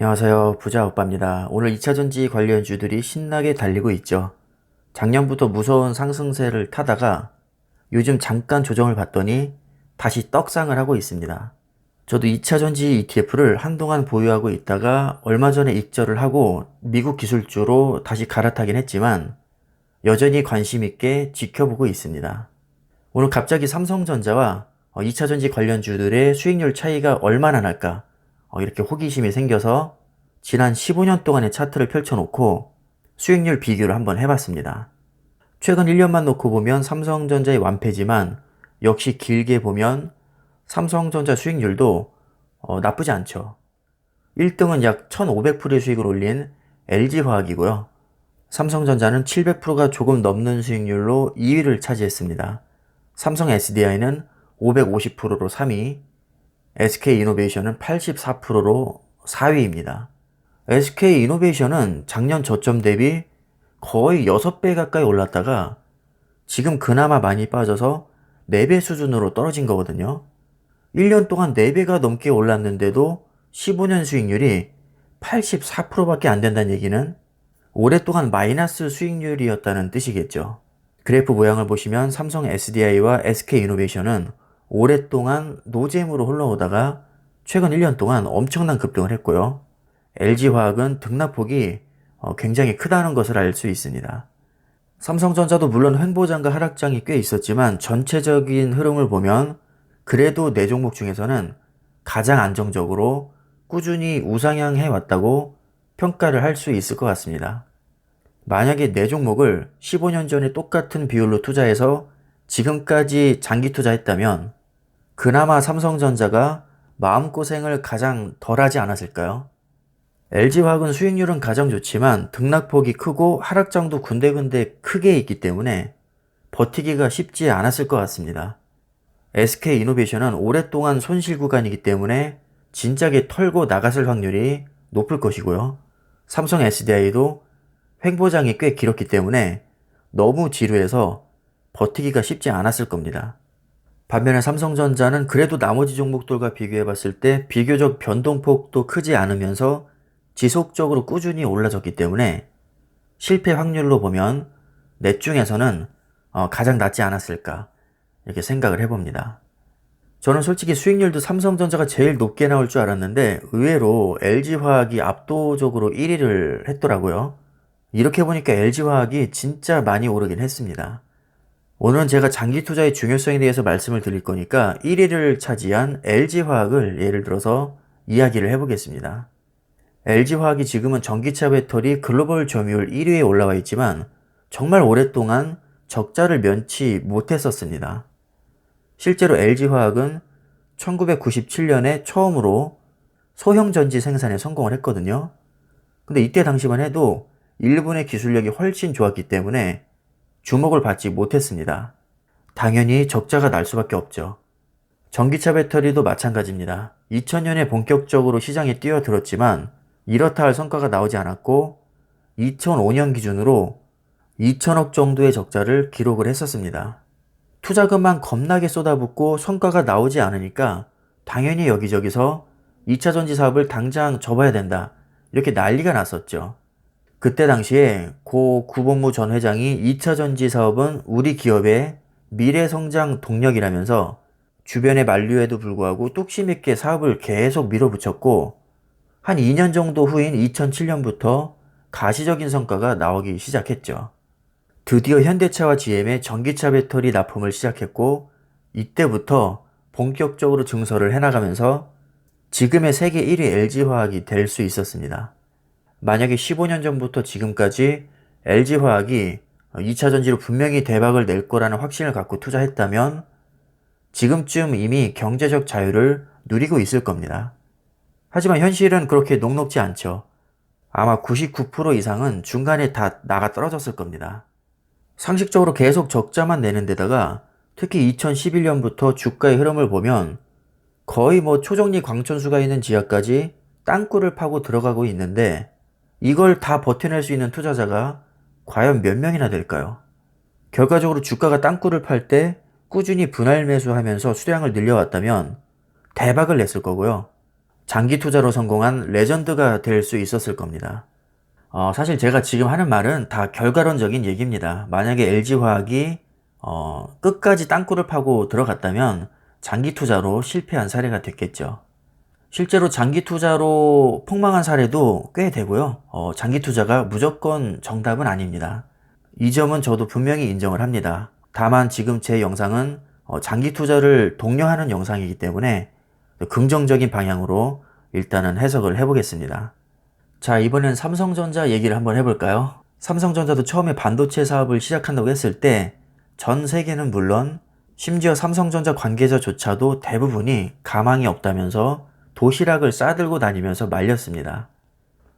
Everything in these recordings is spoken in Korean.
안녕하세요. 부자 오빠입니다. 오늘 2차전지 관련주들이 신나게 달리고 있죠. 작년부터 무서운 상승세를 타다가 요즘 잠깐 조정을 받더니 다시 떡상을 하고 있습니다. 저도 2차전지 ETF를 한동안 보유하고 있다가 얼마 전에 익절을 하고 미국 기술주로 다시 갈아타긴 했지만 여전히 관심 있게 지켜보고 있습니다. 오늘 갑자기 삼성전자와 2차전지 관련주들의 수익률 차이가 얼마나 날까 어, 이렇게 호기심이 생겨서 지난 15년 동안의 차트를 펼쳐놓고 수익률 비교를 한번 해봤습니다. 최근 1년만 놓고 보면 삼성전자의 완패지만 역시 길게 보면 삼성전자 수익률도 어, 나쁘지 않죠. 1등은 약 1500%의 수익을 올린 LG화학이고요. 삼성전자는 700%가 조금 넘는 수익률로 2위를 차지했습니다. 삼성 SDI는 550%로 3위, SK이노베이션은 84%로 4위입니다. SK이노베이션은 작년 저점 대비 거의 6배 가까이 올랐다가 지금 그나마 많이 빠져서 4배 수준으로 떨어진 거거든요. 1년 동안 4배가 넘게 올랐는데도 15년 수익률이 84%밖에 안 된다는 얘기는 오랫동안 마이너스 수익률이었다는 뜻이겠죠. 그래프 모양을 보시면 삼성 SDI와 SK이노베이션은 오랫동안 노잼으로 흘러오다가 최근 1년 동안 엄청난 급등을 했고요. LG화학은 등락폭이 어, 굉장히 크다는 것을 알 수 있습니다. 삼성전자도 물론 횡보장과 하락장이 꽤 있었지만 전체적인 흐름을 보면 그래도 네 종목 중에서는 가장 안정적으로 꾸준히 우상향해 왔다고 평가를 할 수 있을 것 같습니다. 만약에 네 종목을 15년 전에 똑같은 비율로 투자해서 지금까지 장기 투자했다면 그나마 삼성전자가 마음고생을 가장 덜 하지 않았을까요? LG화학은 수익률은 가장 좋지만 등락폭이 크고 하락장도 군데군데 크게 있기 때문에 버티기가 쉽지 않았을 것 같습니다. SK이노베이션은 오랫동안 손실 구간이기 때문에 진작에 털고 나갔을 확률이 높을 것이고요. 삼성 SDI도 횡보장이 꽤 길었기 때문에 너무 지루해서 버티기가 쉽지 않았을 겁니다. 반면에 삼성전자는 그래도 나머지 종목들과 비교해 봤을 때 비교적 변동폭도 크지 않으면서 지속적으로 꾸준히 올라졌기 때문에 실패 확률로 보면 넷 중에서는 어, 가장 낮지 않았을까 이렇게 생각을 해봅니다. 저는 솔직히 수익률도 삼성전자가 제일 높게 나올 줄 알았는데 의외로 LG화학이 압도적으로 1위를 했더라고요. 이렇게 보니까 LG화학이 진짜 많이 오르긴 했습니다. 오늘은 제가 장기 투자의 중요성에 대해서 말씀을 드릴 거니까 1위를 차지한 LG화학을 예를 들어서 이야기를 해보겠습니다. LG화학이 지금은 전기차 배터리 글로벌 점유율 1위에 올라와 있지만 정말 오랫동안 적자를 면치 못했었습니다. 실제로 LG화학은 1997년에 처음으로 소형 전지 생산에 성공을 했거든요. 근데 이때 당시만 해도 일본의 기술력이 훨씬 좋았기 때문에 주목을 받지 못했습니다. 당연히 적자가 날 수밖에 없죠. 전기차 배터리도 마찬가지입니다. 2000년에 본격적으로 시장에 뛰어들었지만 이렇다 할 성과가 나오지 않았고 2005년 기준으로 2천억 정도의 적자를 기록을 했었습니다. 투자금만 겁나게 쏟아붓고 성과가 나오지 않으니까 당연히 여기저기서 2차 전지 사업을 당장 접어야 된다. 이렇게 난리가 났었죠. 그때 당시에 고 구본무 전 회장이 2차 전지 사업은 우리 기업의 미래 성장 동력이라면서 주변의 만류에도 불구하고 뚝심 있게 사업을 계속 밀어붙였고 한 2년 정도 후인 2007년부터 가시적인 성과가 나오기 시작했죠. 드디어 현대차와 GM의 전기차 배터리 납품을 시작했고 이때부터 본격적으로 증설을 해나가면서 지금의 세계 1위 LG화학이 될 수 있었습니다. 만약에 15년 전부터 지금까지 LG화학이 2차 전지로 분명히 대박을 낼 거라는 확신을 갖고 투자했다면 지금쯤 이미 경제적 자유를 누리고 있을 겁니다. 하지만 현실은 그렇게 녹록지 않죠. 아마 99% 이상은 중간에 다 나가 떨어졌을 겁니다. 상식적으로 계속 적자만 내는 데다가 특히 2011년부터 주가의 흐름을 보면 거의 뭐 초정리 광천수가 있는 지하까지 땅굴을 파고 들어가고 있는데 이걸 다 버텨낼 수 있는 투자자가 과연 몇 명이나 될까요? 결과적으로 주가가 땅굴을 팔 때 꾸준히 분할 매수하면서 수량을 늘려왔다면 대박을 냈을 거고요. 장기 투자로 성공한 레전드가 될 수 있었을 겁니다. 어, 사실 제가 지금 하는 말은 다 결과론적인 얘기입니다. 만약에 LG화학이 어, 끝까지 땅굴을 파고 들어갔다면 장기 투자로 실패한 사례가 됐겠죠. 실제로 장기 투자로 폭망한 사례도 꽤 되고요. 어, 장기 투자가 무조건 정답은 아닙니다. 이 점은 저도 분명히 인정을 합니다. 다만 지금 제 영상은 어, 장기 투자를 독려하는 영상이기 때문에 긍정적인 방향으로 일단은 해석을 해보겠습니다. 자, 이번엔 삼성전자 얘기를 한번 해볼까요? 삼성전자도 처음에 반도체 사업을 시작한다고 했을 때 전 세계는 물론 심지어 삼성전자 관계자조차도 대부분이 가망이 없다면서 도시락을 싸들고 다니면서 말렸습니다.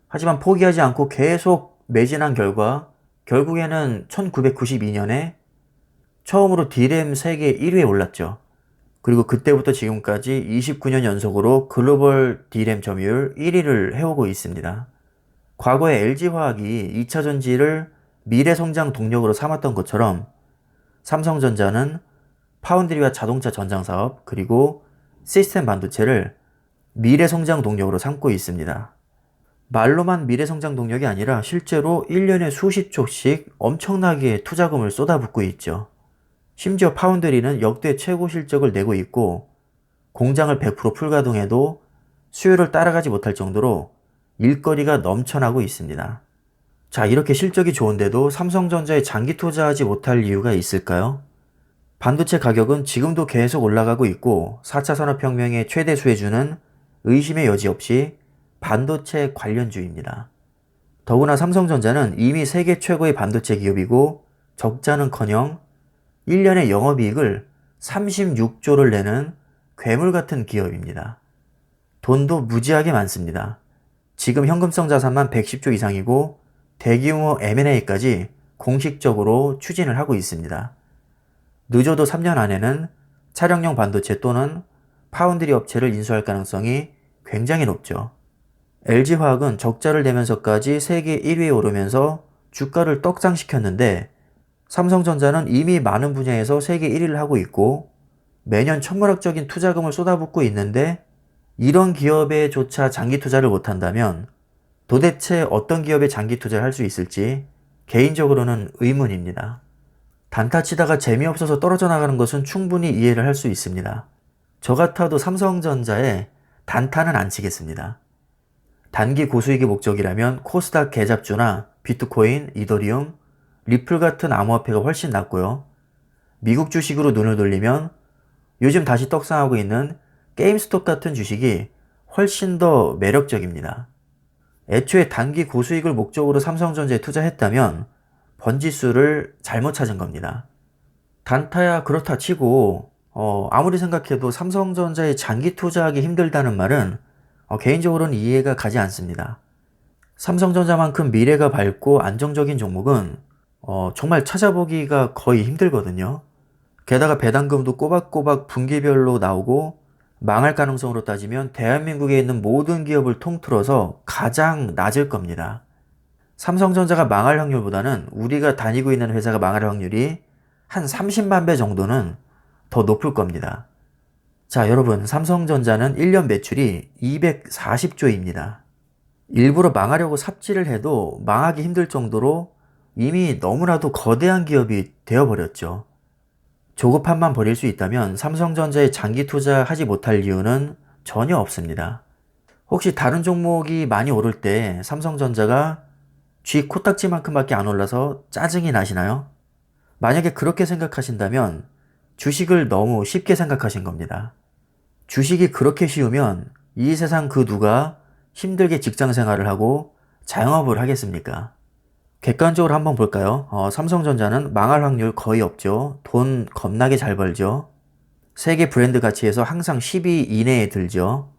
하지만 포기하지 않고 계속 매진한 결과 결국에는 1992년에 처음으로 D램 세계 1위에 올랐죠. 그리고 그때부터 지금까지 29년 연속으로 글로벌 D램 점유율 1위를 해오고 있습니다. 과거에 LG화학이 2차 전지를 미래 성장 동력으로 삼았던 것처럼 삼성전자는 파운드리와 자동차 전장 사업 그리고 시스템 반도체를 미래 성장 동력으로 삼고 있습니다. 말로만 미래 성장 동력이 아니라 실제로 1년에 수십 조씩 엄청나게 투자금을 쏟아붓고 있죠. 심지어 파운드리는 역대 최고 실적을 내고 있고 공장을 100% 풀가동해도 수요를 따라가지 못할 정도로 일거리가 넘쳐나고 있습니다. 자, 이렇게 실적이 좋은데도 삼성전자에 장기 투자하지 못할 이유가 있을까요? 반도체 가격은 지금도 계속 올라가고 있고 4차 산업혁명의 최대 수혜주는 의심의 여지 없이 반도체 관련주입니다. 더구나 삼성전자는 이미 세계 최고의 반도체 기업이고 적자는커녕 1년의 영업이익을 36조를 내는 괴물 같은 기업입니다. 돈도 무지하게 많습니다. 지금 현금성 자산만 110조 이상이고 대규모 M&A까지 공식적으로 추진을 하고 있습니다. 늦어도 3년 안에는 차량용 반도체 또는 파운드리 업체를 인수할 가능성이 굉장히 높죠. LG화학은 적자를 내면서까지 세계 1위에 오르면서 주가를 떡상시켰는데 삼성전자는 이미 많은 분야에서 세계 1위를 하고 있고 매년 천문학적인 투자금을 쏟아붓고 있는데 이런 기업에조차 장기 투자를 못한다면 도대체 어떤 기업에 장기 투자를 할 수 있을지 개인적으로는 의문입니다. 단타 치다가 재미없어서 떨어져 나가는 것은 충분히 이해를 할 수 있습니다. 저 같아도 삼성전자에 단타는 안 치겠습니다. 단기 고수익이 목적이라면 코스닥 개잡주나 비트코인, 이더리움, 리플 같은 암호화폐가 훨씬 낫고요. 미국 주식으로 눈을 돌리면 요즘 다시 떡상하고 있는 게임스톱 같은 주식이 훨씬 더 매력적입니다. 애초에 단기 고수익을 목적으로 삼성전자에 투자했다면 번지수를 잘못 찾은 겁니다. 단타야 그렇다 치고 어, 아무리 생각해도 삼성전자에 장기 투자하기 힘들다는 말은 어, 개인적으로는 이해가 가지 않습니다. 삼성전자만큼 미래가 밝고 안정적인 종목은 어, 정말 찾아보기가 거의 힘들거든요. 게다가 배당금도 꼬박꼬박 분기별로 나오고 망할 가능성으로 따지면 대한민국에 있는 모든 기업을 통틀어서 가장 낮을 겁니다. 삼성전자가 망할 확률보다는 우리가 다니고 있는 회사가 망할 확률이 한 30만 배 정도는 더 높을 겁니다. 자, 여러분, 삼성전자는 1년 매출이 240조입니다. 일부러 망하려고 삽질을 해도 망하기 힘들 정도로 이미 너무나도 거대한 기업이 되어버렸죠. 조급함만 버릴 수 있다면 삼성전자에 장기 투자하지 못할 이유는 전혀 없습니다. 혹시 다른 종목이 많이 오를 때 삼성전자가 쥐 코딱지만큼밖에 안 올라서 짜증이 나시나요? 만약에 그렇게 생각하신다면 주식을 너무 쉽게 생각하신 겁니다. 주식이 그렇게 쉬우면 이 세상 그 누가 힘들게 직장 생활을 하고 자영업을 하겠습니까? 객관적으로 한번 볼까요? 어, 삼성전자는 망할 확률 거의 없죠. 돈 겁나게 잘 벌죠. 세계 브랜드 가치에서 항상 10위 이내에 들죠.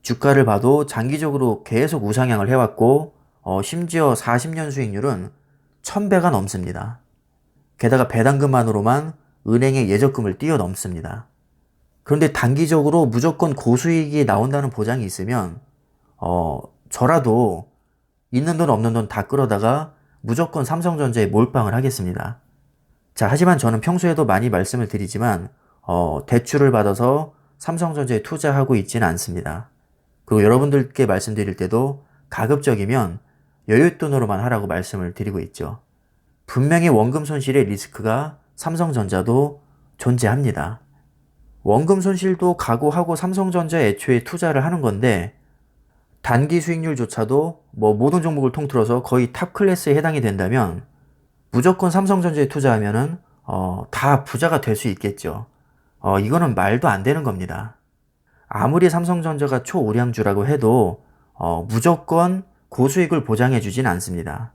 주가를 봐도 장기적으로 계속 우상향을 해왔고, 어, 심지어 40년 수익률은 1000배가 넘습니다. 게다가 배당금만으로만 은행의 예적금을 뛰어넘습니다. 그런데 단기적으로 무조건 고수익이 나온다는 보장이 있으면 어, 저라도 있는 돈 없는 돈 다 끌어다가 무조건 삼성전자에 몰빵을 하겠습니다. 자, 하지만 저는 평소에도 많이 말씀을 드리지만 어, 대출을 받아서 삼성전자에 투자하고 있지는 않습니다. 그리고 여러분들께 말씀드릴 때도 가급적이면 여윳돈으로만 하라고 말씀을 드리고 있죠. 분명히 원금 손실의 리스크가 삼성전자도 존재합니다. 원금 손실도 각오하고 삼성전자에 애초에 투자를 하는 건데 단기 수익률조차도 뭐 모든 종목을 통틀어서 거의 탑 클래스에 해당이 된다면 무조건 삼성전자에 투자하면은 어, 다 부자가 될 수 있겠죠. 어, 이거는 말도 안 되는 겁니다. 아무리 삼성전자가 초우량주라고 해도 어, 무조건 고수익을 보장해 주진 않습니다.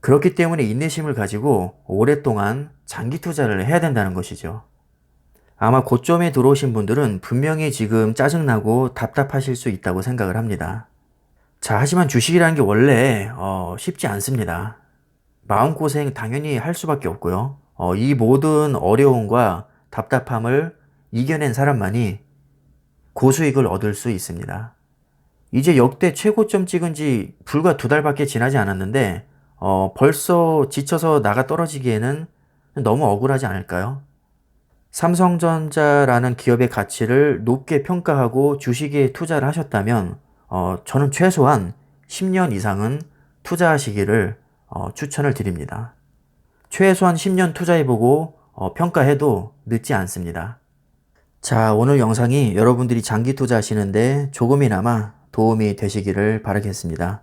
그렇기 때문에 인내심을 가지고 오랫동안 장기 투자를 해야 된다는 것이죠. 아마 고점에 들어오신 분들은 분명히 지금 짜증나고 답답하실 수 있다고 생각을 합니다. 자, 하지만 주식이라는 게 원래 어, 쉽지 않습니다. 마음고생 당연히 할 수밖에 없고요. 어, 이 모든 어려움과 답답함을 이겨낸 사람만이 고수익을 얻을 수 있습니다. 이제 역대 최고점 찍은 지 불과 두 달밖에 지나지 않았는데 어, 벌써 지쳐서 나가 떨어지기에는 너무 억울하지 않을까요? 삼성전자라는 기업의 가치를 높게 평가하고 주식에 투자를 하셨다면 어, 저는 최소한 10년 이상은 투자하시기를 어, 추천을 드립니다. 최소한 10년 투자해보고 어, 평가해도 늦지 않습니다. 자, 오늘 영상이 여러분들이 장기 투자하시는데 조금이나마 도움이 되시기를 바라겠습니다.